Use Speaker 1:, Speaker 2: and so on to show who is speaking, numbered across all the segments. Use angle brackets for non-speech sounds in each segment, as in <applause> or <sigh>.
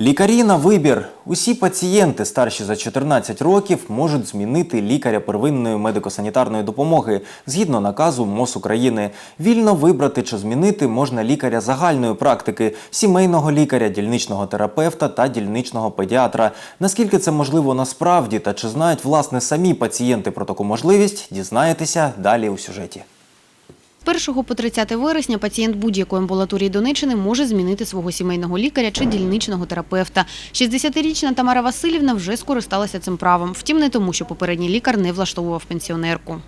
Speaker 1: Лікарі на вибір. Усі пацієнти старші за 14 років можуть змінити лікаря первинної медико-санітарної допомоги згідно наказу МОЗ України. Вільно вибрати чи змінити можна лікаря загальної практики, сімейного лікаря, дільничного терапевта та дільничного педіатра. Наскільки це можливо насправді та чи знають власне самі пацієнти про таку можливість, дізнаєтеся далі у сюжеті.
Speaker 2: З 1 по 30 вересня пацієнт будь-якої амбулаторії Донеччини може змінити свого сімейного лікаря чи дільничного терапевта. 60-річна Тамара Васильівна вже скористалася цим правом. Втім, не тому, що попередній лікар не влаштовував пенсіонерку.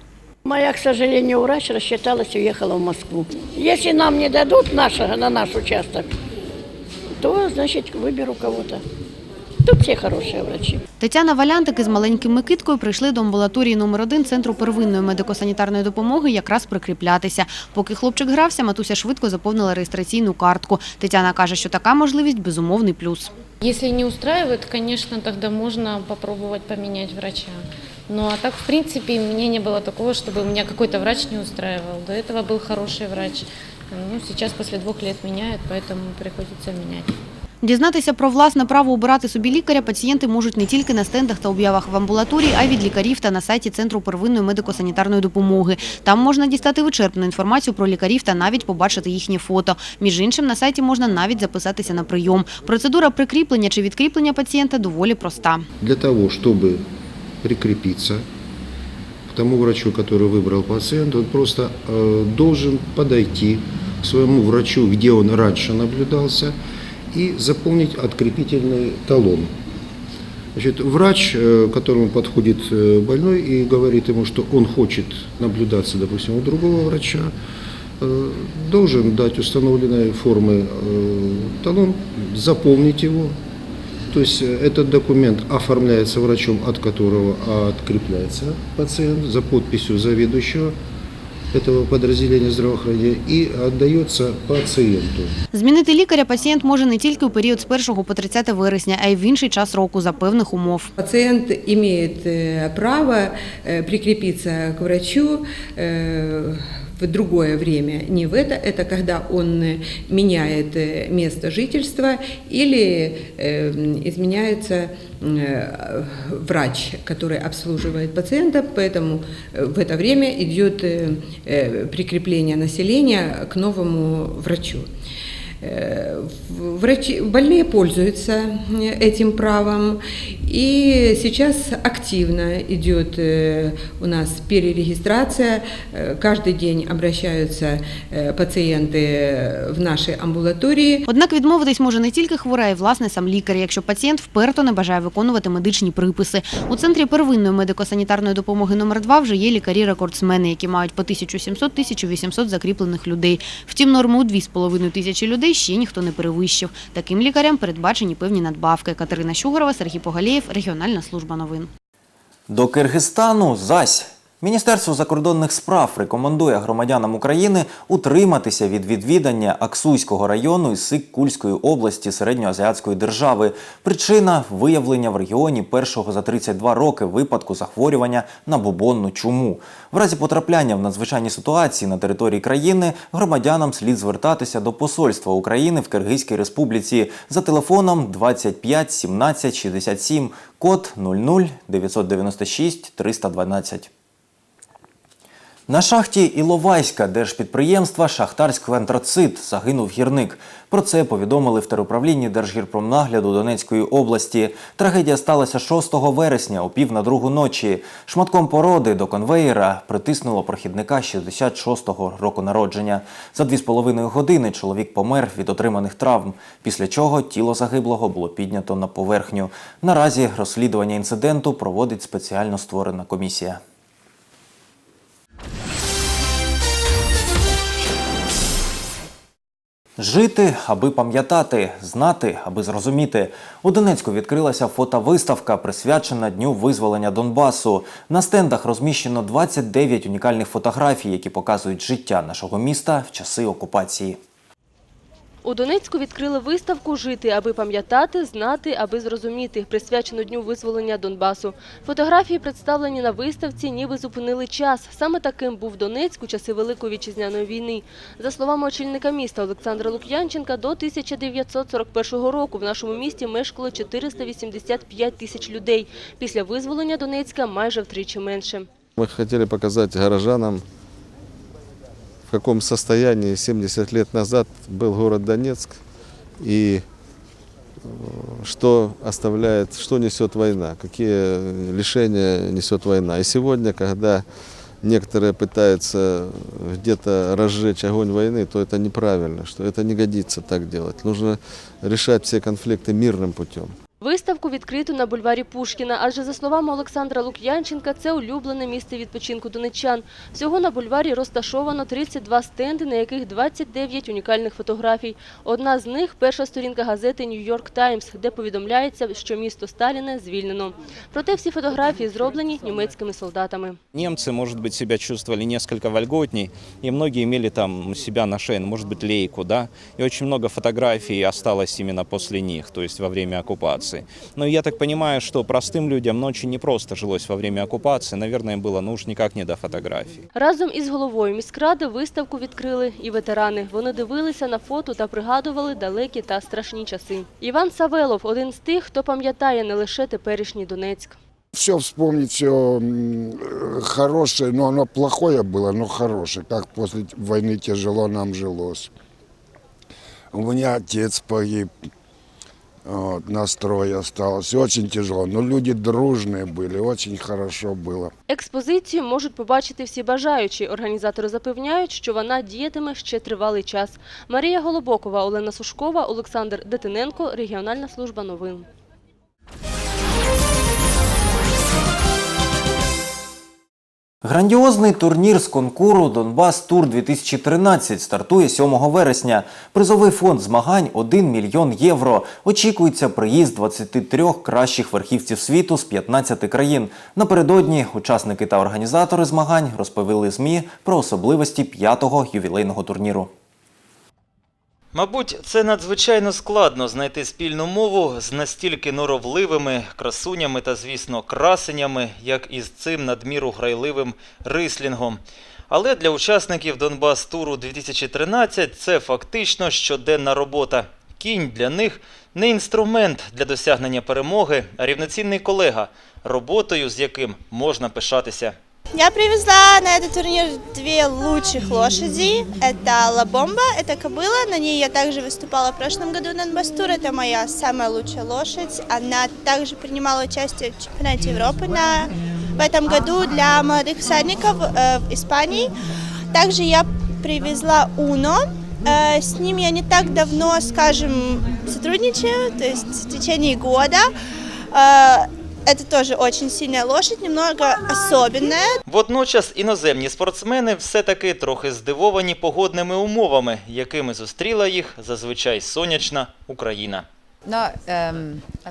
Speaker 3: Моя, к сожалению, врач рассчиталась и уехала в Москву. Если нам не дадут нашего на наш участок, то, значит, выберу кого-то. Тут все хорошие врачи.
Speaker 2: Тетяна Валянтик із маленьким Микиткою прийшли до амбулаторії номер 1 Центру первинної медико-санітарної допомоги якраз прикріплятися. Поки хлопчик грався, матуся швидко заповнила реєстраційну картку. Тетяна каже, що така можливість – безумовний плюс.
Speaker 4: Если не устраивает, конечно, тогда можно попробовать поменять врача. Ну а так, в принципе, мне не было такого, чтобы меня какой-то врач не устраивал. До этого был хороший врач. Ну, сейчас после двух лет меняют, поэтому приходится менять.
Speaker 2: Дізнатися про власне право обирати собі лікаря пацієнти можуть не тільки на стендах та об'явах в амбулаторії, а й від лікарів та на сайті Центру первинної медико-санітарної допомоги. Там можна дістати вичерпну інформацію про лікарів та навіть побачити їхнє фото. Між іншим, на сайті можна навіть записатися на прийом. Процедура прикріплення чи відкріплення пацієнта доволі проста.
Speaker 5: Для того, чтобы прикрепиться к тому врачу, который выбрал пациент, он просто э, должен подойти к своему врачу, где он раньше наблюдался, И заполнить открепительный талон. Значит, врач, э, к которому подходит э, больной и говорит ему, что он хочет наблюдаться, допустим, у другого врача, э, должен дать установленной формы талон, заполнить его, то есть этот документ оформляется врачом, от которого открепляется пациент за подписью заведующего этого подразделения здравоохранения и отдается пациенту.
Speaker 2: Змінити лікаря пацієнт може не тільки у період з 1 по 30 вересня, а й в інший час року за певних умов.
Speaker 6: Пациент имеет э, право э, прикрепиться к врачу э, в другое время, не в это, это когда он э, меняет э, место жительства или э, изменяется э, врач, который обслуживает пациента, поэтому э, в это время идет э, э, прикрепление населения к новому врачу. Э, в- Врачи, больные пользуются э, этим правом, и сейчас активно идет э, у нас перерегистрация. Э, Каждый день обращаются э, пациенты в наши амбулатории.
Speaker 2: Однак відмовитись може не тільки хвора, а й власне сам лікар, якщо пацієнт вперто не бажає виконувати медичні приписи. У центрі первинної медико-санітарної допомоги номер 2 вже є лікарі-рекордсмени, які мають по 1700-1800 закріплених людей. Втім, норму у 2,5 тисячі людей ще ніхто не перевищив. Таким лікарям передбачені певні надбавки. Катерина Щугорова, Сергій Погалєєв, Регіональна служба новин.
Speaker 1: До Киргизстану зась. Міністерство закордонних справ рекомендує громадянам України утриматися від відвідання Аксуйського району із Сик-Кульської області середньоазіатської держави. Причина виявлення в регіоні першого за 32 роки випадку захворювання на бубонну чуму. В разі потрапляння в надзвичайні ситуації на території країни громадянам слід звертатися до посольства України в Киргизькій Республіці за телефоном 25 17 67 код 00 996 312. На шахті Іловайська держпідприємства Шахтарський антрацит загинув гірник. Про це повідомили в теруправлінні Держгірпромнагляду Донецької області. Трагедія сталася 6 вересня о пів на другу ночі. Шматком породи до конвеєра притиснуло прохідника 66-го року народження. За дві з половиною години чоловік помер від отриманих травм, після чого тіло загиблого було піднято на поверхню. Наразі розслідування інциденту проводить спеціально створена комісія. Жити, аби пам'ятати, знати, аби зрозуміти. У Донецьку відкрилася фотовиставка, присвячена Дню визволення Донбасу. На стендах розміщено 29 унікальних фотографій, які показують життя нашого міста в часи окупації.
Speaker 7: У Донецьку відкрили виставку Жити, аби пам'ятати, знати, аби зрозуміти, присвячену дню визволення Донбасу. Фотографії, представлені на виставці, ніби зупинили час. Саме таким був Донецьк у часи Великої вітчизняної війни. За словами очільника міста Олександра Лук'янченка, до 1941 року в нашому місті мешкало 485 тисяч людей. Після визволення Донецька майже втричі менше.
Speaker 8: Мы хотели показать горожанам, в каком состоянии 70 лет назад был город Донецк и э, что оставляет, что несет война, какие лишения несет война. И сегодня, когда некоторые пытаются где-то разжечь огонь войны, то это неправильно, что это не годится так делать. Нужно решать все конфликты мирным путем.
Speaker 7: Виставку відкрито на бульварі Пушкіна, адже за словами Олександра Лук'янченка, це улюблене місце відпочинку донеччан. Всього на бульварі розташовано 32 стенди, на яких 29 унікальних фотографій. Одна з них – перша сторінка газети «Нью-Йорк Таймс», де повідомляється, що місто Сталіне звільнено. Проте всі фотографії зроблені німецькими солдатами.
Speaker 9: Немцы, может быть, себя чувствовали несколько вольготней, и многие имели там у себя на шее, ну, может быть, лейку, да, и очень много фотографий осталось именно после них, то есть во время оккупации. Но я так понимаю, что простым людям ну, очень непросто жилось во время оккупации, наверное, было ну уж никак не до фотографий.
Speaker 7: Разом із головою міськради виставку відкрили і ветерани. Вони дивилися на фото та пригадували далекі та страшні часи. Іван Савелов – один з тих, хто пам'ятає не лише теперішній Донецьк.
Speaker 10: Все вспомнить, все хорошее, но оно плохое было, но хорошее. Как после войны тяжело нам жилось. У меня отец погиб, вот, на строе остался. Очень тяжело, но люди дружные были, очень хорошо было.
Speaker 7: Експозицію можуть побачити всі бажаючі. Організатори запевняють, що вона діятиме ще тривалий час. Марія Голобокова, Олена Сушкова, Олександр Детиненко, Регіональна служба новин.
Speaker 1: Грандіозний турнір з конкуру Донбас Тур 2013 стартує 7 вересня. Призовий фонд змагань 1 мільйон євро. Очікується приїзд 23 кращих верхівців світу з 15 країн. Напередодні учасники та організатори змагань розповіли ЗМІ про особливості п'ятого ювілейного турніру.
Speaker 11: Мабуть, це надзвичайно складно знайти спільну мову з настільки норовливими красунями та, звісно, красенями, як і з цим надміру грайливим рислінгом. Але для учасників Донбас Туру 2013 це фактично щоденна робота. Кінь для них не інструмент для досягнення перемоги, а рівноцінний колега, роботою з яким можна пишатися.
Speaker 12: Я привезла на этот турнир две лучших лошади. Это Ла Бомба, это кобыла. На ней я также выступала в прошлом году на Донбастур. Это моя самая лучшая лошадь. Она также принимала участие в чемпионате Европы на, в этом году для молодых всадников э, в Испании. Также я привезла Уно. Э, с ним я не так давно, скажем, сотрудничаю, то есть в течение года. Э, это тоже очень сильная лошадь, немного особенная.
Speaker 11: Водночас іноземні спортсмени все-таки трохи здивовані погодними умовами, якими зустріла їх зазвичай сонячна Україна.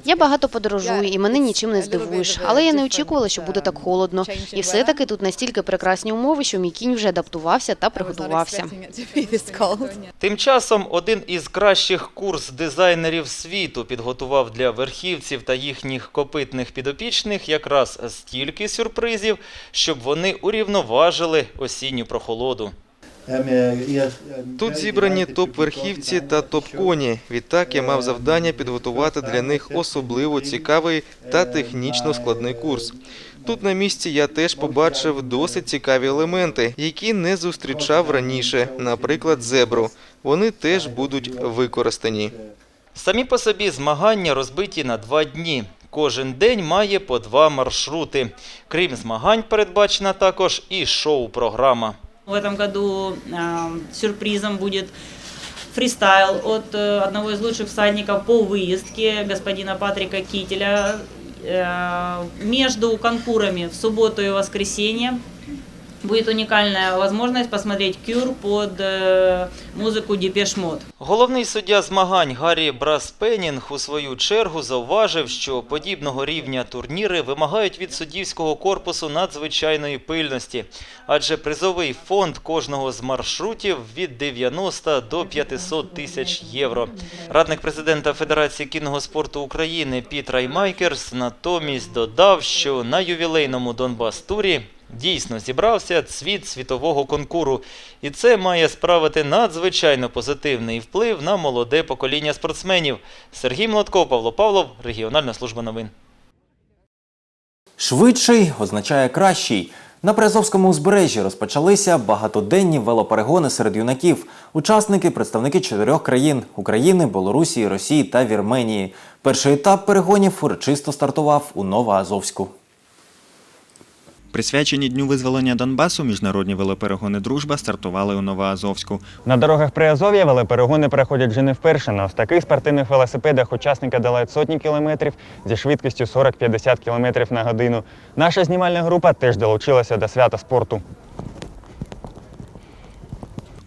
Speaker 2: Я багато подорожую, і мене нічим не здивуєш. Але я не очікувала, що буде так холодно. І все-таки тут настільки прекрасні умови, що мій кінь вже адаптувався та приготувався.
Speaker 11: Тим часом один із кращих курс дизайнерів світу підготував для верхівців та їхніх копитних підопічних якраз стільки сюрпризів, щоб вони урівноважили осінню прохолоду.
Speaker 13: Тут зібрані топ-верхівці та топ-коні. Відтак я мав завдання підготувати для них особливо цікавий та технічно складний курс. Тут на місці я теж побачив досить цікаві елементи, які не зустрічав раніше, наприклад, зебру. Вони теж будуть використані.
Speaker 11: Самі по собі змагання розбиті на два дні. Кожен день має по два маршрути. Крім змагань, передбачена також і шоу-програма.
Speaker 14: В этом году э, сюрпризом будет фристайл от э, одного из лучших всадников по выездке, господина Патрика Кителя. Э, между конкурами в субботу и воскресенье Будет уникальная возможность посмотреть кюр под э, музыку Депеш Мод.
Speaker 11: Головний суддя змагань Гаррі Браспенінг у свою чергу зауважив, що подібного рівня турніри вимагають від суддівського корпусу надзвичайної пильності, адже призовий фонд кожного з маршрутів від 90 до 500 тисяч євро. Радник президента Федерації кінного спорту України Піт Раймайкерс натомість додав, що на ювілейному Донбас-турі Дійсно зібрався цвіт світового конкуру, і це має справити надзвичайно позитивний вплив на молоде покоління спортсменів. Сергій Млотков, Павло Павлов, Регіональна служба новин.
Speaker 1: Швидший означає кращий. На Приазовському узбережжі розпочалися багатоденні велоперегони серед юнаків. Учасники представники чотирьох країн України, Білорусі, Росії та Вірменії. Перший етап перегонів урочисто стартував у Новоазовську.
Speaker 15: Присвячені Дню визволення Донбасу міжнародні велоперегони Дружба стартували у Новоазовську.
Speaker 16: На дорогах Приазов'я велоперегони проходять вже не вперше. На ось таких спортивних велосипедах учасники долають сотні кілометрів зі швидкістю 40-50 кілометрів на годину. Наша знімальна група теж долучилася до свята спорту.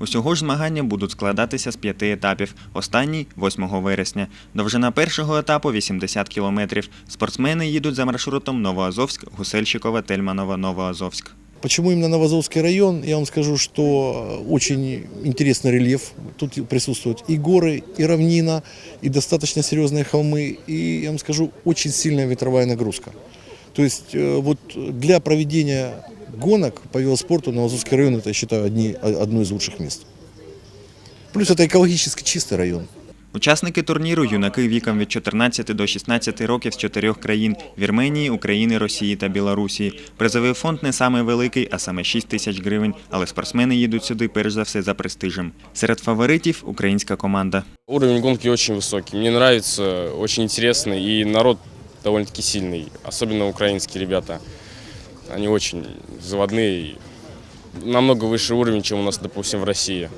Speaker 15: Усього ж змагання будуть складатися з п'яти етапів. Останній 8 вересня. Довжина першого етапу 80 кілометрів. Спортсмени їдуть за маршрутом Новоазовськ, Гусельщикова, Тельманова, Новоазовськ.
Speaker 17: Почему именно Новозовский район? Я вам скажу, что очень интересный рельеф. Тут присутствуют и горы, и равнина, и достаточно серьезные холмы, и, я вам скажу, очень сильная ветровая нагрузка. То есть э, вот для проведения гонок по велоспорту Новозовский район, это, я считаю, одни, одно из лучших мест. Плюс это экологически чистый район.
Speaker 15: Учасники турніру юнаки віком від 14 до 16 років з чотирьох країн Вірменії, України, Росії та Білорусі. Призовий фонд не самий великий, а саме 6 тисяч гривень, але спортсмени їдуть сюди перш за все за престижем. Серед фаворитів українська команда.
Speaker 18: Уровень гонки очень высокий. Мне нравится, очень интересно, и народ довольно-таки сильный, особенно украинские ребята. Они очень заводные, намного выше уровень, чем у нас, допустим, в России.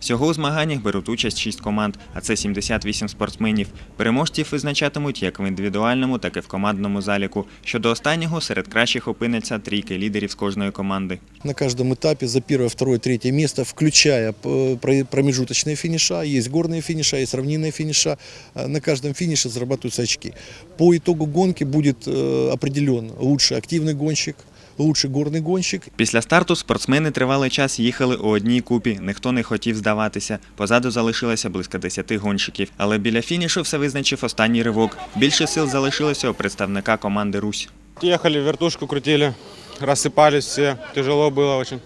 Speaker 15: Всього у змаганнях беруть участь 6 команд, а це 78 спортсменів. Переможців визначатимуть як в індивідуальному, так і в командному заліку. Щодо останнього, серед кращих опиниться трійки лідерів з кожної команди.
Speaker 17: На каждом этапе за первое, второе, третье место, включая э, про- промежуточные финиша, есть горные финиша, есть равнинные финиша. Э, На каждом финише зарабатываются очки. По итогу гонки будет э, определен лучший активный гонщик, лучший горный гонщик
Speaker 15: Після старту спортсмени тривалий час їхали у одній купі. Ніхто не хотів здаватися. Позаду залишилося близько 10 гонщиків. Але біля фінішу все визначив останній ривок. Більше сил залишилося у представника команди Русь.
Speaker 19: Ехали, вертушку крутили, рассыпались все, тяжело было очень.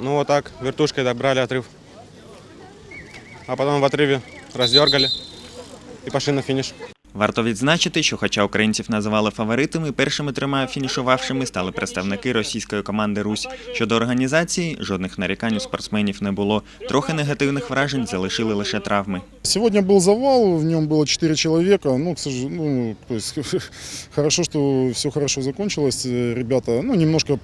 Speaker 19: Ну вот так, вертушкой добрали отрыв. А потом в отрыве раздергали и пошли на финиш.
Speaker 15: Варто відзначити, що хоча українців називали фаворитами, першими трьома фінішувавшими стали представники російської команди Русь. Щодо організації, жодних нарікань у спортсменів не було. Трохи негативних вражень залишили лише травми.
Speaker 20: Сегодня был завал, в нем было 4 человека. Ну, к сожалению, ну, то есть, <laughs> хорошо, что все хорошо закончилось. Э, Ребята, ну, немножко,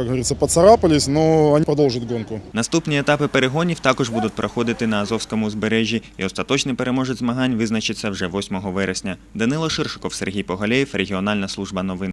Speaker 20: как говорится, поцарапались, но они продолжат гонку.
Speaker 15: Наступні етапи перегонів також будуть проходити на Азовському узбережжі, і остаточний переможець змагань визначиться вже 8 вересня. Данило Ширшиков, Сергій Погалєєв, Регіональна служба новин.